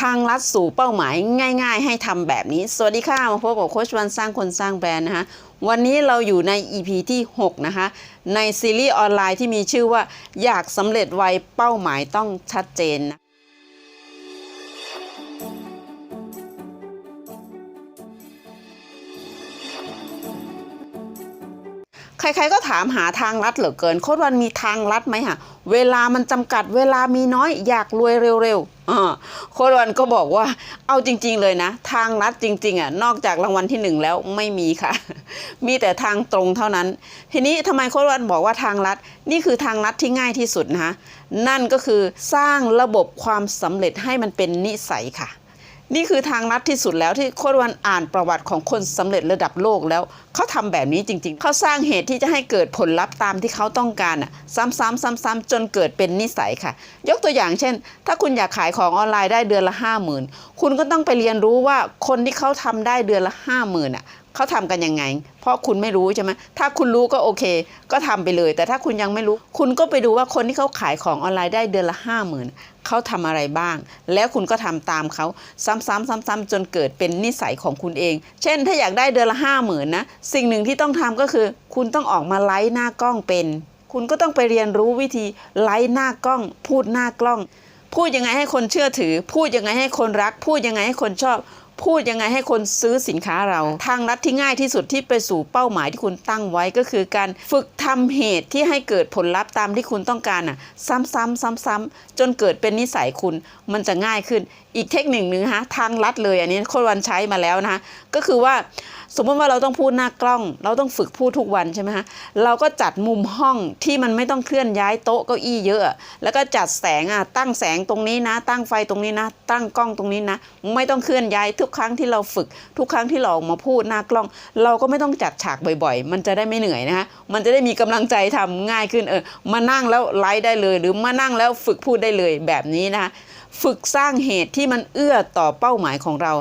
ทางลัดสู่เป้าหมายง่าย ๆ ให้ทำแบบนี้ สวัสดีค่ะมาพบกับโค้ชวันสร้างคนสร้างแบรนด์นะคะวันนี้เราอยู่ใน EP ที่ 6 นะคะ ในซีรีส์ออนไลน์ที่มีชื่อว่าอยากสำเร็จไวเป้าหมายต้องชัดเจนนะ ครๆก็ถามหาทางลัดเหลือเกินโค้ดวันมีทางลัดไหมฮะเวลามันจำกัดเวลามีน้อยอยากรวยเร็วๆอ่าโค้ดวันก็บอกว่าเอาจริง ๆ เลยนะ ทางลัดจริงๆอะนอกจากรางวัลที่หนึ่งแล้วไม่มีค่ะ มีแต่ทางตรงเท่านั้น ทีนี้ทำไมโค้ดวันบอกว่าทางลัดนี่คือทางลัดที่ง่ายที่สุดนะคะนั่นก็คือสร้างระบบความสำเร็จให้มันเป็นนิสัยค่ะ นี่คือทางลัดที่สุดแล้วที่โคดวันอ่านประวัติของคนสำเร็จระดับโลกแล้วเขาทำแบบนี้จริง ๆ เขาสร้างเหตุที่จะให้เกิดผลลัพธ์ตามที่เขาต้องการซ้ำๆซ้ำๆจนเกิดเป็นนิสัยค่ะ ยกตัวอย่างเช่น ถ้าคุณอยากขายของออนไลน์ได้เดือนละห้าหมื่นคุณก็ต้องไปเรียนรู้ว่าคนที่เขาทำได้เดือนละห้าหมื่นอะ เขาทำกันยังไง เพราะคุณไม่รู้ใช่ไหมถ้าคุณรู้ก็โอเค ก็ทำไปเลย แต่ถ้าคุณยังไม่รู้ คุณก็ไปดูว่าคนที่เขาขายของออนไลน์ได้เดือนละห้าหมื่นเขาทำอะไรบ้าง แล้วคุณก็ทำตามเขาซ้ำๆซ้ำๆจนเกิดเป็นนิสัยของคุณเอง เช่น ถ้าอยากได้เดือนละห้าหมื่นนะสิ่งหนึ่งที่ต้องทำก็คือ คุณต้องออกมาไลฟ์หน้ากล้องเป็น คุณก็ต้องไปเรียนรู้วิธีไลฟ์หน้ากล้อง พูดหน้ากล้อง พูดยังไงให้คนเชื่อถือ พูดยังไงให้คนรัก พูดยังไงให้คนชอบ พูดยังไงให้คนซื้อสินค้าเรา ทางลัดที่ง่ายที่สุดที่ไปสู่เป้าหมายที่คุณตั้งไว้ก็คือการฝึกทำเหตุที่ให้เกิดผลลัพธ์ตามที่คุณต้องการอะ ซ้ำๆซ้ำๆจนเกิดเป็นนิสัยคุณมันจะง่ายขึ้น อีกเทคนิคหนึ่งนะทางลัดเลยอันนี้คตรวันใช้มาแล้วนะคะก็คือว่าสมมติว่าเราต้องพูดหน้ากล้อง เราต้องฝึกพูดทุกวันใช่ไหมคะเราก็จัดมุมห้องที่มันไม่ต้องเคลื่อนย้ายโต๊ะเก้าอี้เยอะ แล้วก็จัดแสงอะตั้งแสงตรงนี้นะ ตั้งไฟตรงนี้นะ ตั้งกล้องตรงนี้นะ ไม่ต้องเคลื่อนย้ายทุกครั้งที่เราฝึก ทุกครั้งที่เราออกมาพูดหน้ากล้อง เราก็ไม่ต้องจัดฉากบ่อยๆ มันจะได้ไม่เหนื่อยนะคะมันจะได้มีกำลังใจทำง่ายขึ้นเออมานั่งแล้วไลฟ์ได้เลย หรือมานั่งแล้วฝึกพูดได้เลยแบบนี้นะคะฝึกสร้างเหตุที่มันเอื้อต่อเป้าหมายของเรา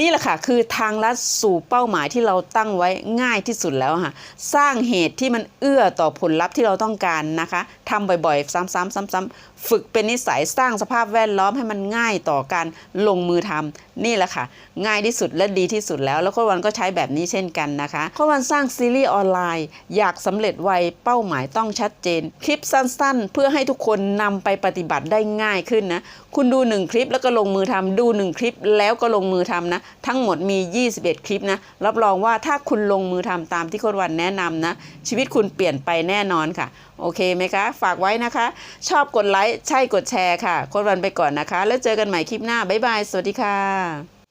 นี่แหละค่ะคือทางลัดสู่เป้าหมายที่เราตั้งไว้ง่ายที่สุดแล้วค่ะสร้างเหตุที่มันเอื้อต่อผลลัพธ์ที่เราต้องการนะคะทำบ่อยๆ ซ้ำๆซ้ำๆฝึกเป็นนิสัยสร้างสภาพแวดล้อมให้มันง่ายต่อการลงมือทำนี่แหละค่ะ ง่ายที่สุดและดีที่สุดแล้ว แล้วข้วันก็ใช้แบบนี้เช่นกันนะคะข้วันสร้างซีรีส์ออนไลน์ อยากสำเร็จไวเป้าหมายต้องชัดเจน คลิปสั้นๆ เพื่อให้ทุกคนนำไปปฏิบัติได้ง่ายขึ้นนะคุณดู 1 คลิปแล้วก็ลงมือทำดู 1 คลิปแล้วก็ลงมือทำนะทั้งหมดมี 21 คลิปนะ รับรองว่าถ้าคุณลงมือทำตามที่โค้ดวันแนะนำนะ ชีวิตคุณเปลี่ยนไปแน่นอนค่ะ โอเคไหมคะ ฝากไว้นะคะ ชอบกดไลค์ ใช่กดแชร์ค่ะ โค้ดวันไปก่อนนะคะ แล้วเจอกันใหม่คลิปหน้า บ๊ายบาย สวัสดีค่ะ